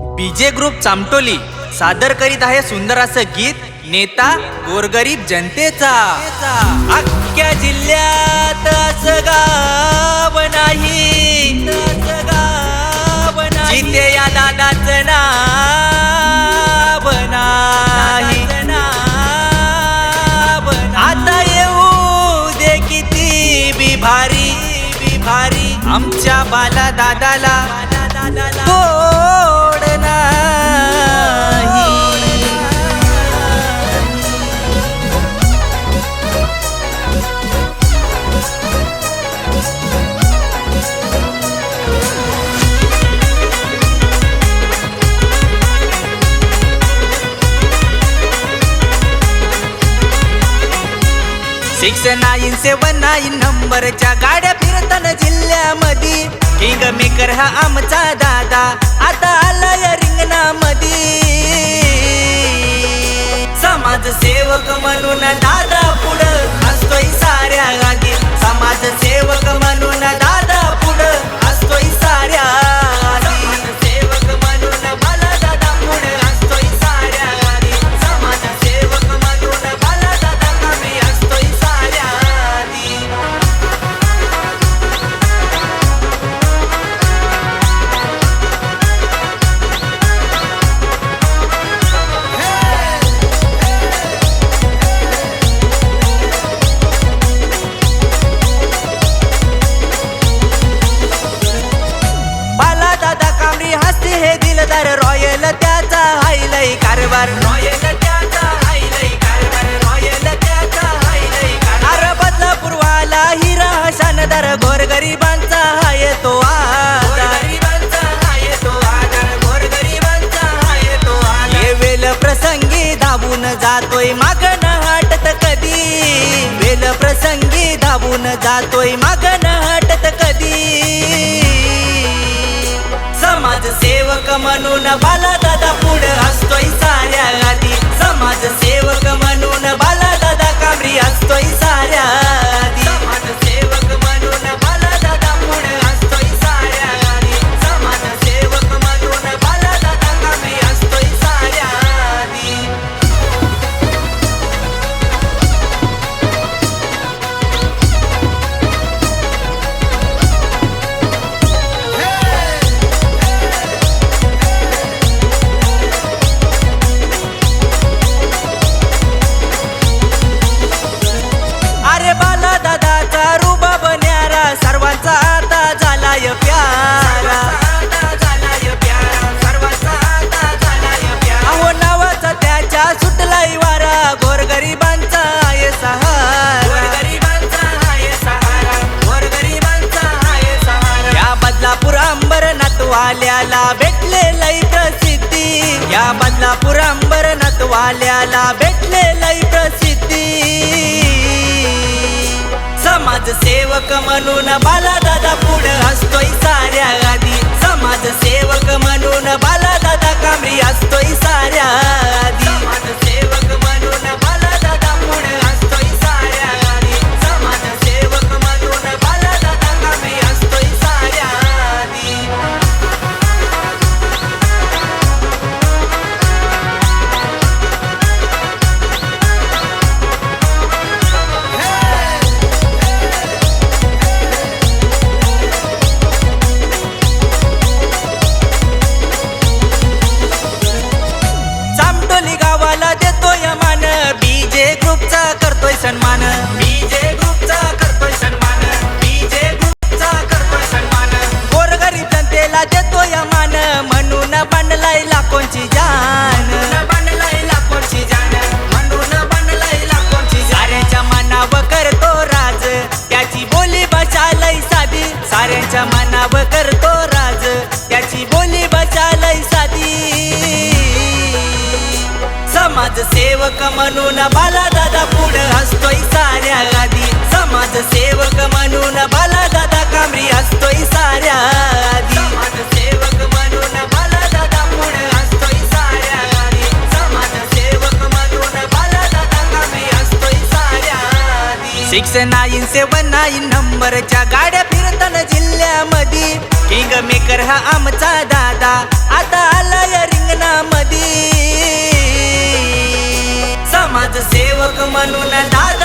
बीजे ग्रुप चामटोली सादर करीत आहे सुंदर असं गीत नेता गोरगरीब जनतेचा. अख्ख्या जिल्ह्यात असं गाव नाही. नाही. जिथे या दादाचं नाव नाही. आता येऊ दे किती बी भारी. बी भारी आमच्या बाला दादाला हो. सिक्स नाईन सेवन नाईन नंबरच्या गाड्या फिरताना जिल्ह्यामध्ये. किंग मेकर हा आमचा दादा आता आलाय रिंगणामध्ये. समाजसेवक म्हणून हे रॉयल त्याचा हायलय कारभार रॉयल त्याचा हायलय कारभार. रॉयल त्याचा हायलय कारभार अरे बदलापूर हिरा शानदार गोरगरिबांचा हाय तो गरिबांचा हाय तो आधार. गोरगरिबांचा हाय तो वेल प्रसंगी धावून जातोय मागण हटत कधी. वेल प्रसंगी धावून जातोय मागण हट समाजसेवक म्हणून वाल्याला भेटले लई प्रसिद्धी. समाजसेवक म्हणून बाला दादा समाजसेवक म्हणून बाला दादा पुढे असतोय साऱ्या आधी समाजसेवक म्हणून बाला दादा कामरी असतोय साऱ्या आधी समाजसेवक म्हणून बाला दादा पुढे असतोय साऱ्या आधी समाजसेवक म्हणून बाला दादा कामरी असतोय साऱ्या आधी सिक्स नाईन सेवन नाईन नंबरच्या गाड्या फिरताना जिल्ह्यामध्ये. किंग मेकर हा आमचा दादा. ఒక మనున దారి